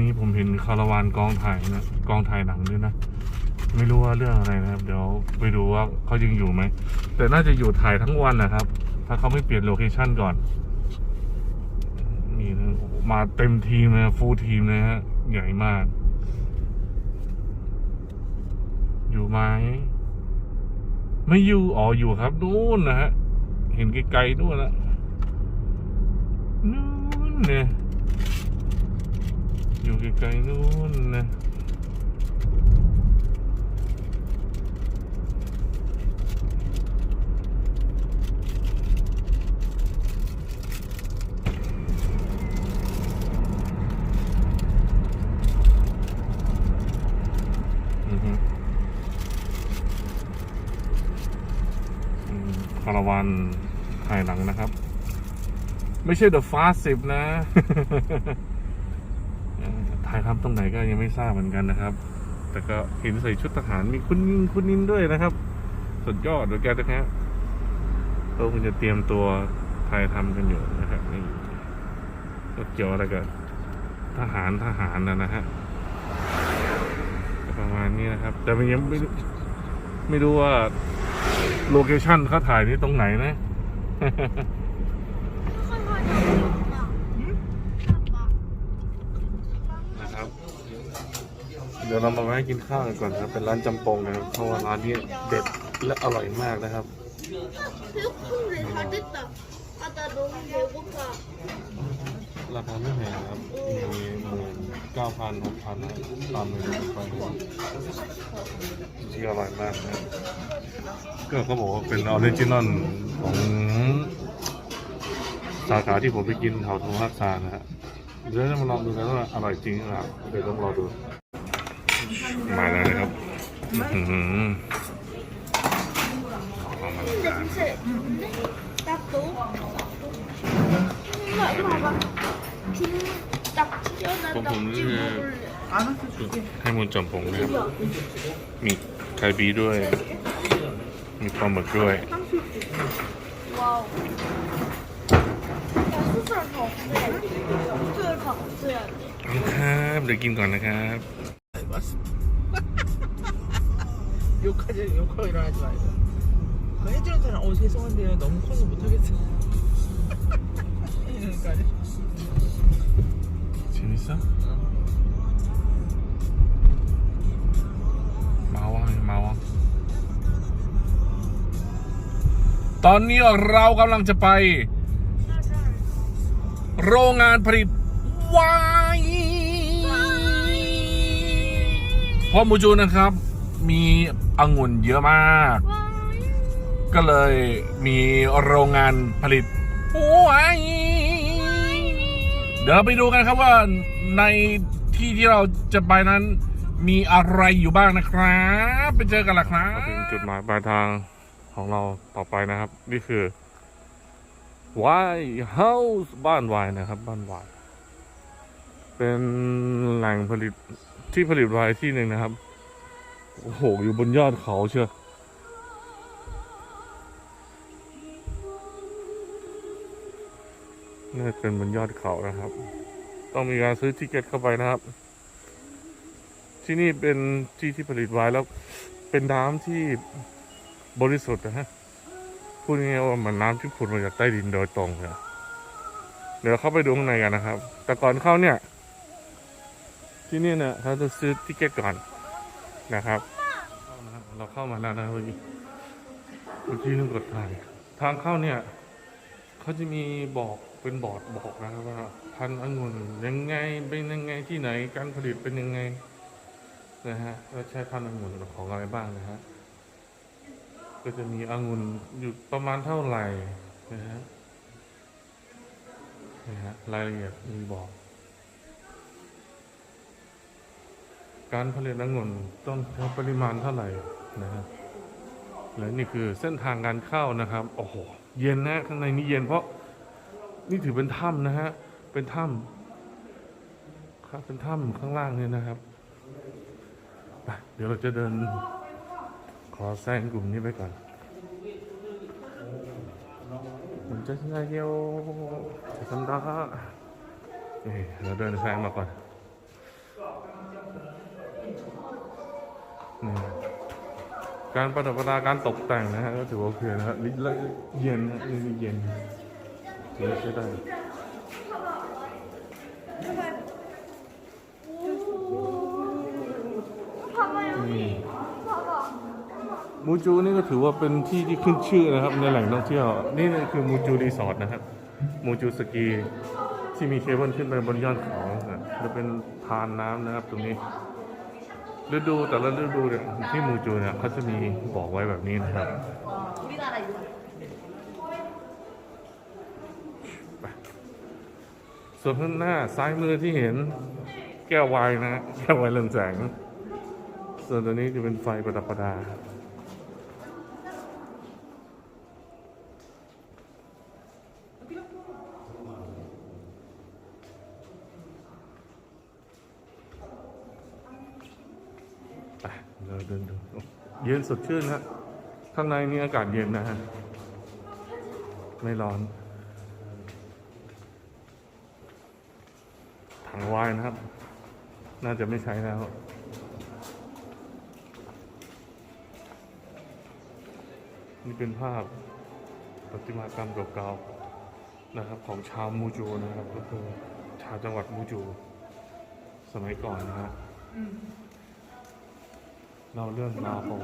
นี้ผมเห็นคาราวานกองถ่ายนะกองถ่ายหนังด้วยนะ ไม่รู้ว่าเรื่องอะไรนะครับ เดี๋ยวไปดูว่าเขายังอยู่ไหม แต่น่าจะอยู่ถ่ายทั้งวันนะครับ ถ้าเขาไม่เปลี่ยนโลเคชั่นก่อนมีนะมาเต็มทีมนะฟูลทีมนะฮะใหญ่มาก อยู่ไหมไม่อยู่อ๋ออยู่ครับนู่นนะฮะเห็นไกลๆนู่นละนู่นเนี่ย อยู่ไกลๆนู่นนะอือฮึอืมคาราวานถ่ายหนังนะครับ ไม่ใช่ The Fast 10 นะ ถ่ายทำตรงไหนก็ยังไม่ทราบเหมือนกันนะครับ แต่ก็เห็นใส่ชุดทหารมีคุณยิงคุณนินด้วยนะครับ สุดยอดโดยแกนะฮะเขาคงจะเตรียมตัวถ่ายทำกันอยู่นะครับนี่ก็เกี่ยวอะไรกับทหารทหารนะนะฮะประมาณนี้นะครับ แต่มันยังไม่รู้ไม่รู้ว่าโลเคชั่นเขาถ่ายนี่ตรงไหนนะ นะครับ เเดี๋ยวเรามาแวะกินข้าวกันก่อนครับ เป็นร้านจำปงนะครับเพราะว่าร้านนี้เด็ดและอร่อยมากนะครับ ราคาไม่แพงครับ มีหมื่นเก้าพันหกพันตามเมนูไปครับที่อร่อยมากนะก็เขาบอกว่าเป็นออริจินอลของสาขาที่ผมไปกินแถวทงฮักซานะฮะเดี๋ยวเรามาลองดูกันว่าอร่อยจริงหรือเปล่าเดี๋ยวต้องรอดู มาแล้วนะครับอื้อหือความอลังการ 냄새. 딱도. 엄마, 엄마 봐봐. 빈딱 튀어난 그럼 낙지 오늘은- 먹을래. ให้มูลจำปงนะครับ มีไข่บีด้วย มีปลาหมึกด้วย 와우. 야, 수술 더 없어야 돼. 수술 더 없어야 돼. ครับเดี๋ยวกินก่อนนะครับ 욕하지 욕하고 일어나지 말고 그 해주는 사람 어 죄송한데요 너무 커서 못하겠어요 이러니까 ชิมิซะมาวะมาวะตอนนี้เรากำลังจะไป โรงงานผลิตไวน์เพราะมูจูนะครับ มีองุ่นเยอะมาก ก็เลยมีโรงงานผลิตไวน์เดี๋ยวเราไปดูกันครับว่าในที่ที่เราจะไปนั้น มีอะไรอยู่บ้างนะครับไปเจอกันละครับถึงจุดหมายปลายทางของเราต่อไปนะครับ นี่คือวายเฮาส์บ้านวายนะครับ บ้านวาย เป็นแหล่งผลิตที่ผลิตวายที่หนึ่งนะครับ โอ้โห อยู่บนยอดเขาเชียวน่าเป็นบนยอดเขานะครับ ต้องมีการซื้อทิเก็ตเข้าไปนะครับ ที่นี่เป็นที่ที่ผลิตไวน์แล้ว เป็นน้ำที่บริสุทธิ์นะฮะ พูดง่ายๆว่ามันน้ำที่ผุดมาจากใต้ดินโดยตรงเลยเดี๋ยวเข้าไปดูข้างในกันนะครับ แต่ก่อนเข้าเนี่ย ที่นี่เนี่ยเขาจะซื้อทิเก็ตก่อน นะครับ เราเข้ามาแล้วนะเมื่อกี้เมื่อกี้นึกกดถ่ายทางเข้าเนี่ยเขาจะมีบอกเป็นบอร์ดบอกนะครับว่าพันธุ์องุ่นยังไงเป็นยังไงที่ไหนการผลิตเป็นยังไงนะฮะว่าใช้พันธุ์องุ่นของอะไรบ้างนะฮะก็จะมีองุ่นอยู่ประมาณเท่าไหร่นะฮะนะฮะรายละเอียดมีบอก การผลิตองุ่นต้องใช้ปริมาณเท่าไหร่นะฮะและนี่คือเส้นทางการเข้านะครับ โอ้โห เย็นนะข้างในนี้เย็นเพราะนี่ถือเป็นถ้ำนะฮะ เป็นถ้ำครับ เป็นถ้ำข้างล่างเนี่ยนะครับไปเดี๋ยวเราจะเดิน ขอแซงกลุ่มนี้ไปก่อนผมจะใช้เดียวจะทำได้นี่เราเดินแซงมาก่อน การประดับประดาการตกแต่งนะฮะก็ถือว่าโอเคนะฮะนี่แล้วเย็นนะนี่เย็นถือว่าใช้ได้นี่มูจูนี่ก็ถือว่าเป็นที่ที่ขึ้นชื่อนะครับ ในแหล่งท่องเที่ยว นี่คือมูจูรีสอร์ทนะครับ มูจูสกีที่มีเคเบิลขึ้นไปบนยอดเขาจะเป็นทานน้ำนะครับตรงนี้ ฤดูแต่ละฤดูเนี่ยที่มูจูเนี่ยเขาจะมีบอกไว้แบบนี้นะครับไปส่วนข้างหน้าซ้ายมือที่เห็นแก้ววายนะฮะแก้ววายเรืองแสง ส่วนตัวนี้จะเป็นไฟประดับประดา ไปเราเดินดู เย็นสดชื่นฮะข้างในนี่อากาศเย็นนะฮะ ไม่ร้อน ถังวายนะครับ น่าจะไม่ใช้แล้วนี่เป็นภาพประติมากรรมเก่าๆนะครับ ของชาวมูจูนะครับ ก็คือชาวจังหวัดมูจู สมัยก่อนนะฮะ เราเรื่องเราผม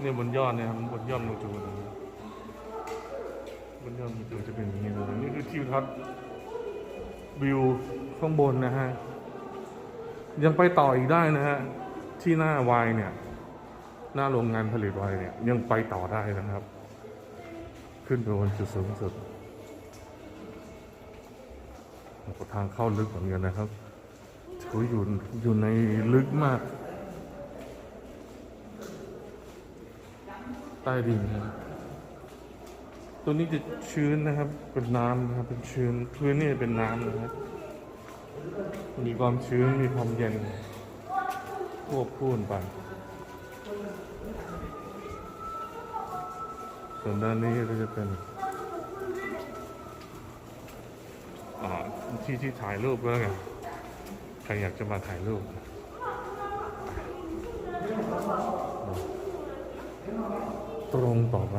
เนี่ยบนยอดเนี่ยครับบนยอดมูจูนะบนยอดมูจูจะเป็นอย่างนี้เลยนี่คือทิวทัศน์วิวข้างบนนะฮะ ยังไปต่ออีกได้นะฮะ ที่หน้าวายเนี่ย หน้าโรงงานผลิตวายเนี่ย ยังไปต่อได้นะครับ ขึ้นไปบนจุดสูงสุด ทางเข้าลึกเหมือนกันนะครับถืออยู่อยู่ในลึกมาก ใต้ดินนะตัวนี้จะชื้นนะครับ เป็นน้ำนะครับ เป็นชื้นพื้นนี่เป็นน้ำนะครับ มีความชื้น มีความเย็นควบคู่กันไป ส่วนด้านนี้ก็จะเป็น อ่า ที่ที่ถ่ายรูปก็แล้วกันใครอยากจะมาถ่ายรูปตรงต่อไป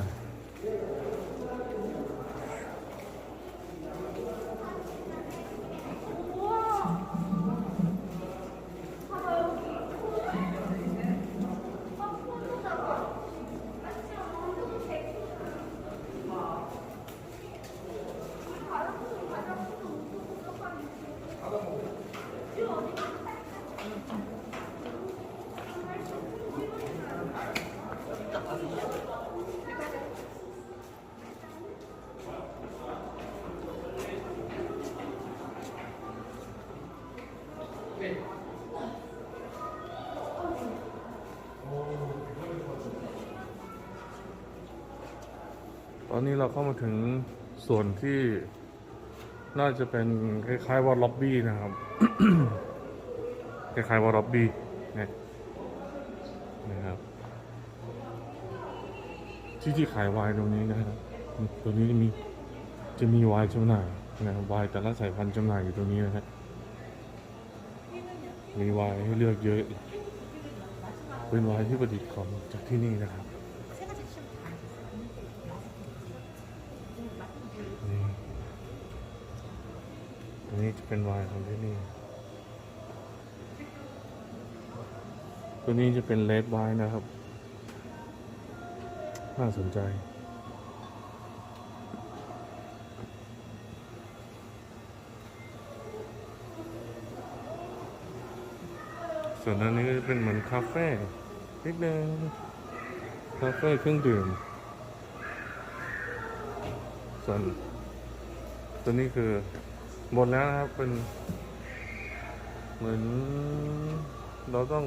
ตอนนี้เราเข้ามาถึงส่วนที่น่าจะเป็นคล้ายๆว่าล็อบบี้นะครับ คล้ายๆว่าล็อบบี้นะนะครับ ที่ที่ขายไวน์ตรงนี้นะครับตัวนี้จะมีจะมีไวน์จำหน่ายนะไวน์แต่ละสายพันธุ์จำหน่ายอยู่ตรงนี้นะครับมีไวน์ให้เลือกเยอะ เป็นไวน์ที่ประดิษฐ์ของจากที่นี่นะครับ นี่อั นี้จะเป็นวน์ของที่นี่ ตัวนี้จะเป็นเลดไวน์นะครับ น่าสนใจส่วนอันนี้ก็จะเป็นเหมือนคาเฟ่นิดนึงคาเฟ่เครื่องดื่ม ส่วนตัวนี้คือ หมดแล้วนะครับเป็น เหมือน เราต้อง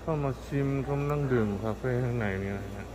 เข้ามาชิมเข้ามานั่งดื่มคาเฟ่ข้างในนี่นะฮะ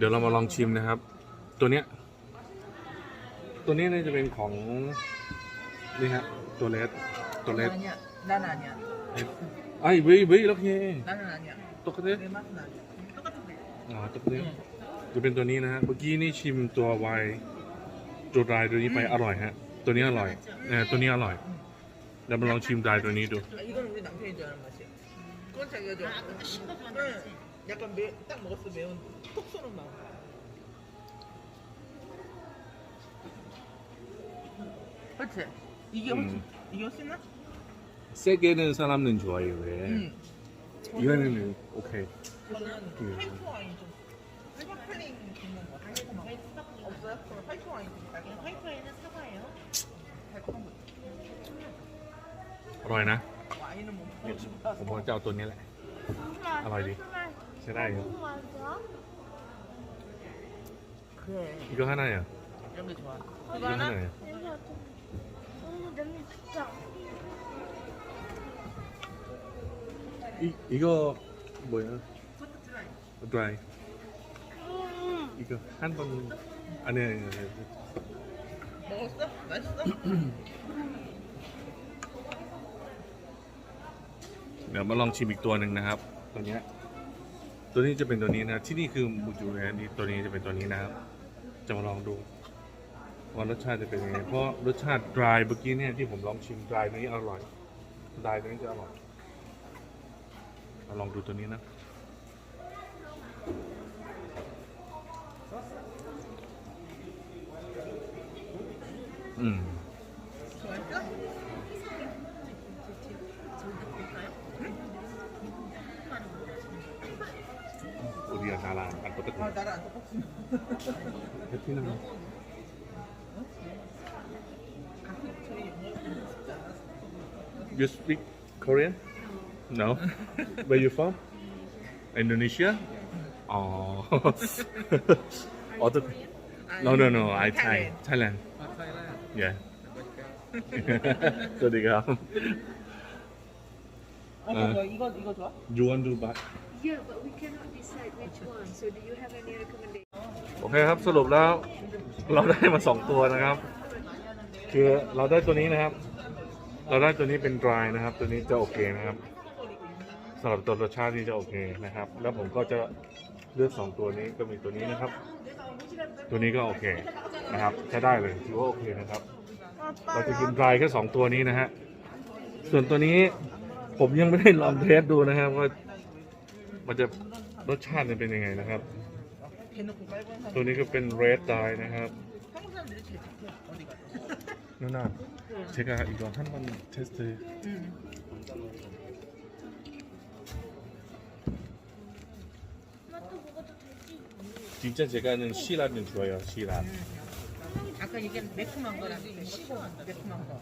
เดี๋ยวเรามาลองชิมนะครับ ตัวเนี้ย ตัวนี้เน่าจะเป็นของนี่ฮะตัวเลสตัวเลส Nanya, nananya. ไอ้ยวิวิแล้วเค Nananya. ตกกระเทือนอ๋อตกกระเทะจะเป็นตัวนี้นะฮะเมื่อกี้นี่ชิมตัวไวน์ตัวดรายตัวนี้ไปอร่อยฮะ ตัวนี้อร่อยเนี่ยตัวนี้อร่อยเดี๋ยวมาลองชิมดรายตัวนี้ดู Ikan udah nampi jalan masih. Kau cakap jalan. Aku tak suka. 맛이야. 그건 자기가 좋아. 아, 그것도 신거 좋아하는 응. 거지? 약간 매, 딱 먹었을 때 매운 톡 쏘는 맛. 그렇지? 이게 훨씬 음. 이게 훨씬 나? 세게는 사람은 좋아해요. 왜? 응. 이거는 오케이. 저는 음. 화이트 와인 좀 스파클링 있는 거 달콤한 거 없어요? 그럼 화이트 와인 좀 달콤한 거 화이트와인은 사과예요. 달콤한 거 อร่อยนะ 와인은 뭐 ผมว่าจะเอาตัวนี้แหละ 알아야 지. 세라예요. 맞아? 그래 이거 하나야. 이런 게 좋아 이거 그거 하나? 하나야. 냄새 좀 너무 냄새 진짜 이 이거 뭐야? 드라이. 음. 이거 한 번. 아니 아니 아니. 먹었어? 맛있어? เดี๋ยวมาลองชิมอีกตัวหนึ่งนะครับ ตัวเนี้ย ตัวนี้จะเป็นตัวนี้นะ ที่นี่คือมูจูนะนี่ตัวนี้จะเป็นตัวนี้นะครับ จะมาลองดู ว่ารสชาติจะเป็นยังไง เพราะรสชาติดรายเมื่อกี้เนี่ยที่ผมลองชิมดรายนี้อร่อยดรายตัวนี้จะอร่อยมาลองดูตัวนี้นะอืม 아 나랑 안 똑같으면 해피는 가끔 저희 영어 좀 쉽지 않아서 You speak Korean? No. Where you from? Indonesia? Oh. Other. No, no, no. I Thai. Thailand. 아 타이란 Yeah. สวัสดีครับ 어, 뭐, 이거 이거 좋아? You want to buy? Yeah, but we cannot decide which one. So do you have any recommendation? เคครับสรุปแล้วเราได้มาสองตัวนะครับ คือเราได้ตัวนี้นะครับ เราได้ตัวนี้เป็น dry นะครับ ตัวนี้จะโอเคนะครับสำหรับตัวรสชาตินี่จะโอเคนะครับ แล้วผมก็จะเลือกสองตัวนี้ก็มีตัวนี้นะครับ ตัวนี้ก็โอเคนะครับใช้ได้เลยถือว่าโอเคนะครับเราจะกิน dry แค่สองตัวนี้นะฮะส่วนตัวนี้ผมยังไม่ได้ลองเทสดูนะครับว่ามันจะรสชาติเป็นยังไงนะครับ 대놓고 빨간 사람 ตัวนี้ก็เป็น red dye นะครับ 한국 사람들이 제일 착해 어디 가서 누나 제가 이거 한 번 테스트 응. 맛도 먹어도 되지 진짜 제가는 시라면 좋아요 시라 아까 얘기한 매콤한 거랑 시원한 거 매콤한 거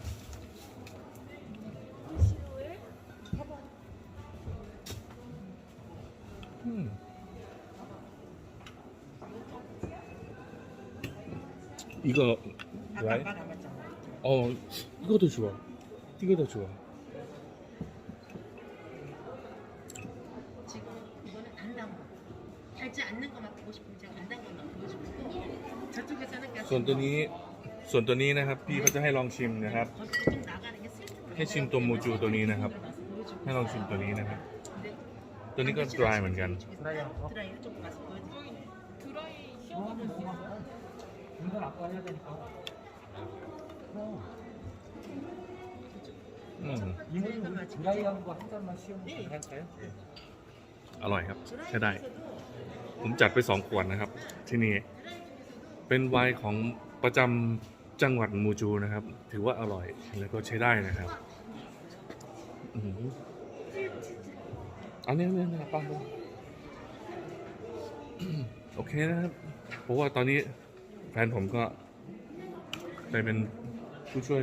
이거 아까 좋아해? 아까 남았잖아 어 이거 더 좋아 이거 더 좋아 지금 이거는 안 담아. 달지 않는 것만 보고 싶은지 안 담은 것만 보고 싶고 저쪽에서는 그냥 ส่วนตัวนี้ส่วนตัวนี้นะครับ พี่เขาจะให้ลองชิมนะครับ 거기서 좀 나가는 게 슬픈 ให้ชิมตัวมูจูตัวนี้นะครับ 보여주고 ให้ลองชิมตัวนี้นะครับ 근데 ตัวนี้ก็ dry เหมือนกัน 드라이한 거? 드라이 쪽 가서 보여드릴게요. 이 건 아까 해야 되니까 อืม 이모는 드라이한 거 한 잔만 시험 할까요? อร่อยครับ ใช้ได้ ผมจัดไปสองขวดนะครับ ที่นี่ เป็นไวน์ของประจำจังหวัดมูจูนะครับ ถือว่าอร่อยแล้วก็ใช้ได้นะครับอืมอันนี้เนี่ยนะป้าดูโอเคนะครับ เพราะว่าตอนนี้ แฟนผมก็ไปเป็นผู้ช่วย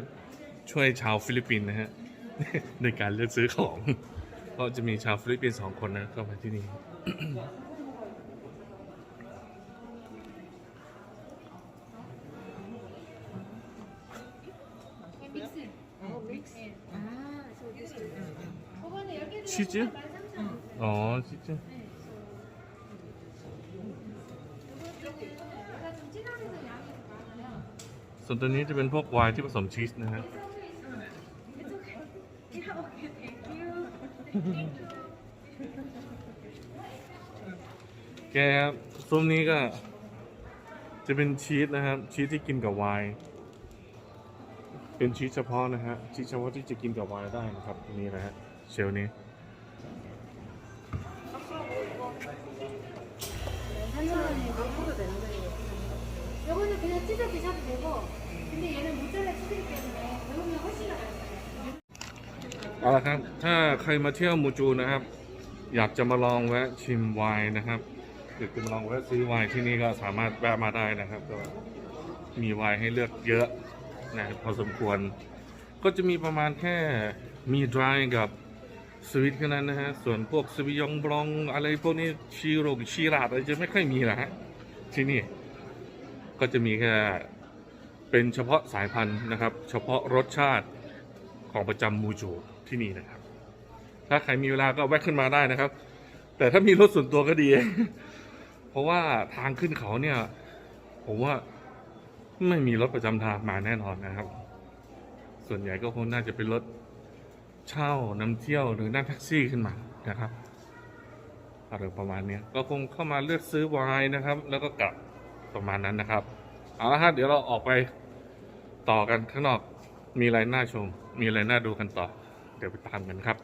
ช่วยชาวฟิลิปปินส์นะฮ ะ ในการเลือกซื้อของ เพราะจะมีชาวฟิลิปปินส์สองคนนะเข้ามาที่นี่ 믹스. 어, 믹스. 아, so this is. 치즈? 어, 치즈. ส่วนตัวนี้จะเป็นพวกไวน์ที่ผสมชีสนะฮะ แกซุ้มนี้ก็ จะเป็นชีสนะครับ ชีสที่กินกับไวน์เป็นชีสเฉพาะนะฮะ ชีสเฉพาะที่จะกินกับไวน์ได้นะครับ นี่นะฮะ เชลนี้ 찢어 드셔도 되고 근데 얘는 모짜렐라 치즈이기 때문에 배우면 훨씬 더 맛있어요. เอาละครับ ถ้าใครมาเที่ยวมูจูนะครับ อยากจะมาลองแวะชิมไวน์นะครับหรือจะมาลองแวะซื้อไวน์ที่นี่ก็สามารถแวะมาได้นะครับก็มีไวน์ให้เลือกเยอะนะพอสมควร ก็จะมีประมาณแค่มีดรายกับสวิตแค่นั้นนะฮะ ส่วนพวกสวิยองบลองอะไรพวกนี้ชีโรงชีราดอะไรจะไม่ค่อยมีนะฮะ ที่นี่ ก็จะมีแค่เป็นเฉพาะสายพันธุ์นะครับ เฉพาะรสชาติของประจำมูจูที่นี่นะครับ ถ้าใครมีเวลาก็แวะขึ้นมาได้นะครับ แต่ถ้ามีรถส่วนตัวก็ดี เพราะว่าทางขึ้นเขาเนี่ย ผมว่าไม่มีรถประจำทางมาแน่นอนนะครับ ส่วนใหญ่ก็คงน่าจะเป็นรถเช่านำเที่ยวหรือนั่งแท็กซี่ขึ้นมานะครับอะไรประมาณนี้ก็คงเข้ามาเลือกซื้อไวน์นะครับ แล้วก็กลับ ประมาณนั้นนะครับ เอาละฮะเดี๋ยวเราออกไปต่อกันข้างนอก มีอะไรน่าชม มีอะไรน่าดูกันต่อ เดี๋ยวไปตามกันครับ